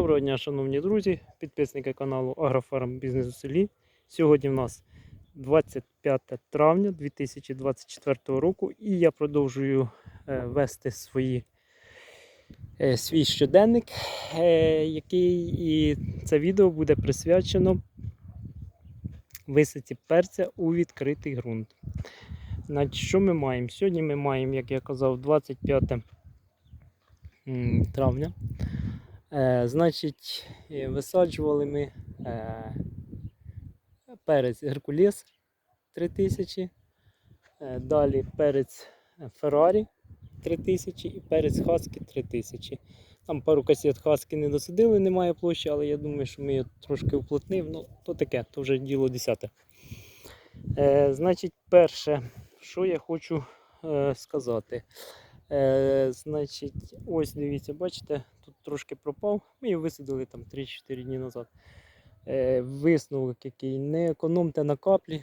Доброго дня, шановні друзі, підписники каналу Агрофарм Бізнес у селі. Сьогодні в нас 25 травня 2024 року і я продовжую е, вести свої, е, свій щоденник, е, який і це відео буде присвячено висадці перця у відкритий ґрунт. Значить, що ми маємо? Сьогодні ми маємо, як я казав, 25 травня. Е, значить, е, висаджували ми е, перець Геркулес 3000, е, далі перець Феррарі 3000 і перець Хаскі 3000. Там пару касет Хаскі не досадили, немає площі, але я думаю, що ми його трошки уплотнив. Ну, то таке, то вже діло десяте. Е, значить, перше, що я хочу сказати. Е, значить, ось дивіться, бачите, тут трошки пропав. Ми його висадили там 3-4 дні назад. Е, висновок який, не економте на каплі,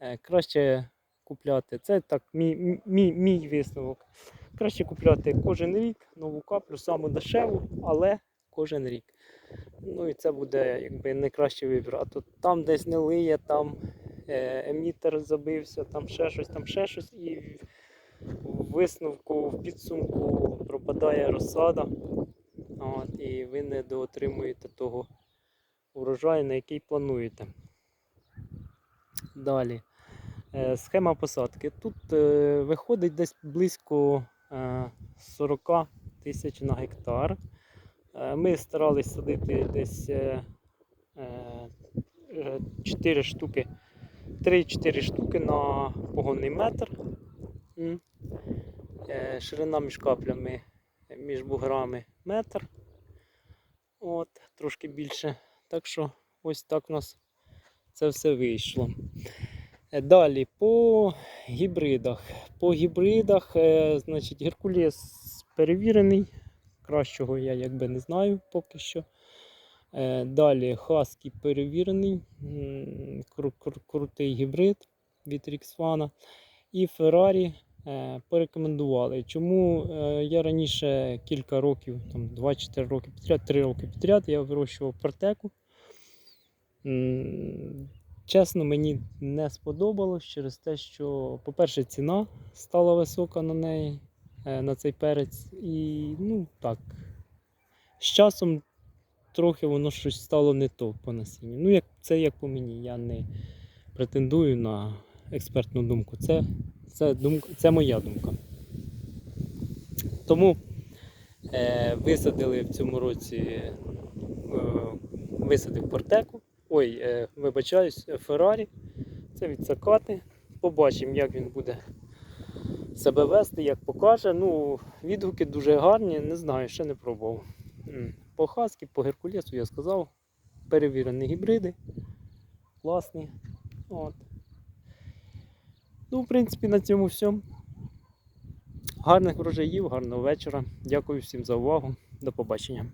е, краще купляти. Це так, мій, мій, мій висновок. Краще купляти кожен рік нову каплю, саму дешеву, але кожен рік. Ну і це буде якби найкращий вибір. А то там десь не лиє, там емітер забився, там ще щось, там ще щось. І в висновку, в підсумку пропадає розсада. От, і ви не доотримуєте того урожаю, на який плануєте. Далі. Е, Схема посадки. Тут е, виходить десь близько е, 40 тисяч на гектар. Е, Ми старались садити десь е, е, 4 штуки, 3-4 штуки на погонний метр. Е, Ширина між каплями, е, між буграми метр. От, трошки більше. Так що ось так у нас це все вийшло. Е, Далі по гібридах. По гібридах, значить, Геркулес перевірений. Кращого я якби не знаю поки що. Далі Хаскі перевірений, кру- кру- крутий гібрид від Ріксфана. І Феррарі порекомендували. Чому е, я раніше кілька років, там 2-4 роки підряд, 3 роки підряд, я вирощував протеку. Чесно, мені не сподобалось через те, що, по-перше, ціна стала висока на неї, е, на цей перець. І ну так, з часом трохи воно щось стало не то по насінню. Ну, як, це як по мені, я не претендую на експертну думку. Це, це, думка, це моя думка. Тому е, висадили в цьому році, е, висадив портеку. Ой, е, вибачаюсь, Феррарі. Це від Сакати. Побачимо, як він буде себе вести, як покаже. Ну, відгуки дуже гарні, не знаю, ще не пробував. По Хаскі, по Геркулесу я сказав. Перевірені гібриди. Класні. От. Ну, в принципі, на цьому все. Гарних врожаїв, гарного вечора. Дякую всім за увагу. До побачення.